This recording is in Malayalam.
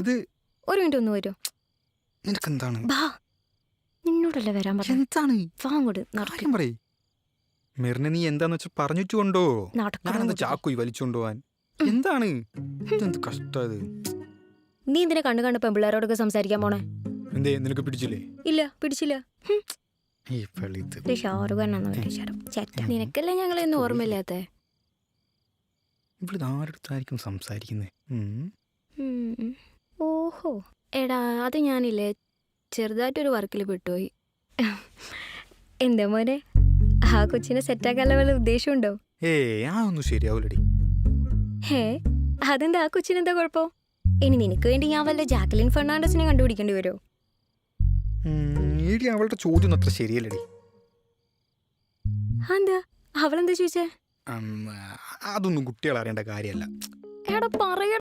ഇത് ഒരു മിനിറ്റ് ഒന്ന് വരൂ. നിനക്കെന്താണ്? നിന്നോടല്ലേ വരാൻ എന്താണ് വാ അങ്ങോട്ട് നടക്കും. കാര്യം പറയ്. മെറിനെ നീ എന്താന്ന് വെച്ചാ പറഞ്ഞിട്ട് കൊണ്ടോ നടക്കണം ചാക്കുയി വലിച്ചുകൊണ്ടുപോവാൻ? എന്താണ്? ഇതെന്ത് കഷ്ടത് നീ എന്തിനാ കണ്ണു കണ്ട് പെമ്പിള്ളേരോടൊക്കെ സംസാരിക്കാൻ പോണേ? എന്തേ നിനക്ക് പിടിച്ചില്ലേ? ഇല്ല പിടിച്ചില്ല. ഈ പെളിത് ഇത് ഷാറുഖ് ഖാനാന്ന് വിചാരം ചേട്ട നിനക്കല്ലേ ഞങ്ങളെയൊന്നും ഓർമ്മയില്ലാത്ത? ഇവിടെ ആരടുത്തായിരിക്കും സംസാരിക്കുന്നത് ഓഹോ. എടാ അത് ഞാനില്ലേ. ചെറുതായിട്ടൊരു വർക്കിൽ പെട്ടുപോയി. എന്താ മോനെ? ആ കൊച്ചിനെ സെറ്റാക്കാനുള്ള വല്ല ഉദ്ദേശമുണ്ടോ? ഏ ആ ഒന്നും ശരിയാവൂലടി. ഹേ അതെന്താ? ആ കൊച്ചിനെന്താ കുഴപ്പം? ഇനി നിനക്ക് വേണ്ടി ഞാൻ വല്ല ജാക്കലിൻ ഫെർണാണ്ടസിനെ കണ്ടുപിടിക്കേണ്ടി വരുമോ അവളുടെ ചോദ്യം അത്ര ശരിയല്ലടി. എന്താ അവളെന്താ ചോദിച്ചേ? അതൊന്നും കുട്ടികൾ അറിയേണ്ട കാര്യമല്ല. എടാ പറയ